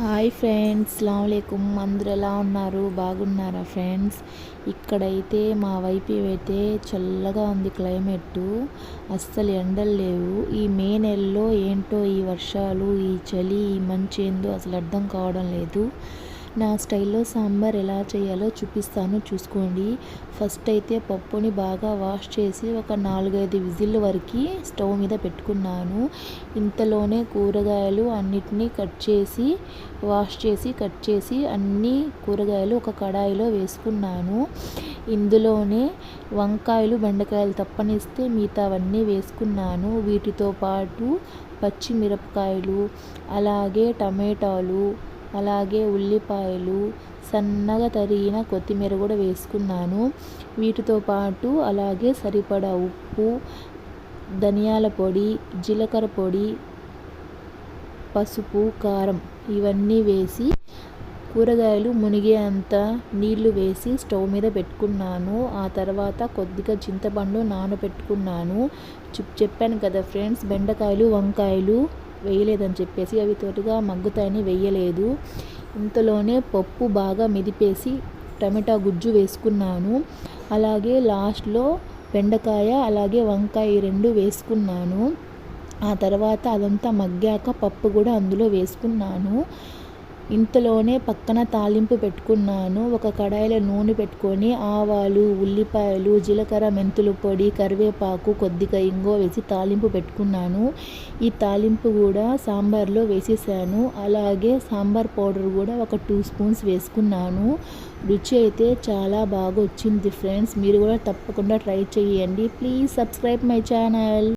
Hi friends అస్సలాముఅలైకుం అందరూ ఎలా ఉన్నారు? బాగున్నారా ఫ్రెండ్స్ ఇక్కడైతే మా వైపు అయితే చల్లగా ఉంది క్లైమేట్ అస్సలు ఎండలు లేవు. ఈ మే నెలలో ఏంటో ఈ వర్షాలు ఈ చలి ఈ మంచి ఏందో అసలు అర్థం కావడం లేదు. నా స్టైల్లో సాంబార్ ఎలా చేయాలో చూపిస్తాను చూసుకోండి. ఫస్ట్ అయితే పప్పుని బాగా వాష్ చేసి ఒక నాలుగైదు విజిల్ వరకు స్టవ్ మీద పెట్టుకున్నాను. ఇంతలోనే కూరగాయలు అన్నిటినీ కట్ చేసి వాష్ చేసి కట్ చేసి అన్ని కూరగాయలు ఒక కడాయిలో వేసుకున్నాను. ఇందులోనే వంకాయలు బెండకాయలు తప్పనిస్తే మిగతావన్నీ వేసుకున్నాను. వీటితో పాటు పచ్చిమిరపకాయలు అలాగే టమాటాలు అలాగే ఉల్లిపాయలు సన్నగా తరిగిన కొత్తిమీర కూడా వేసుకున్నాను. వీటితో పాటు అలాగే సరిపడా ఉప్పు ధనియాల పొడి జీలకర్ర పొడి పసుపు కారం ఇవన్నీ వేసి కూరగాయలు మునిగేంత నీళ్ళు వేసి స్టవ్ మీద పెట్టుకున్నాను. ఆ తర్వాత కొద్దిగా చింతపండు నానబెట్టుకున్నాను. చెప్పాను కదా ఫ్రెండ్స్ బెండకాయలు వంకాయలు వేయలేదని చెప్పేసి అవి తోటగా మగ్గుతాయని వేయలేదు. ఇంతలోనే పప్పు బాగా మెదిపేసి టమాటా గుజ్జు వేసుకున్నాను. అలాగే లాస్ట్లో బెండకాయ అలాగే వంకాయ రెండు వేసుకున్నాను. ఆ తర్వాత అదంతా మగ్గాక పప్పు కూడా అందులో వేసుకున్నాను. ఇంతలోనే పక్కన తాలింపు పెట్టుకున్నాను. ఒక కడాయిలో నూనె పెట్టుకొని ఆవాలు ఉల్లిపాయలు జీలకర్ర మెంతుల పొడి కరివేపాకు కొద్దిగా ఇంగో వేసి తాలింపు పెట్టుకున్నాను. ఈ తాలింపు కూడా సాంబార్లో వేసేసాను. అలాగే సాంబార్ పౌడర్ కూడా ఒక టూ స్పూన్స్ వేసుకున్నాను. రుచి అయితే చాలా బాగా వచ్చింది ఫ్రెండ్స్. మీరు కూడా తప్పకుండా ట్రై చేయండి. Please subscribe my channel.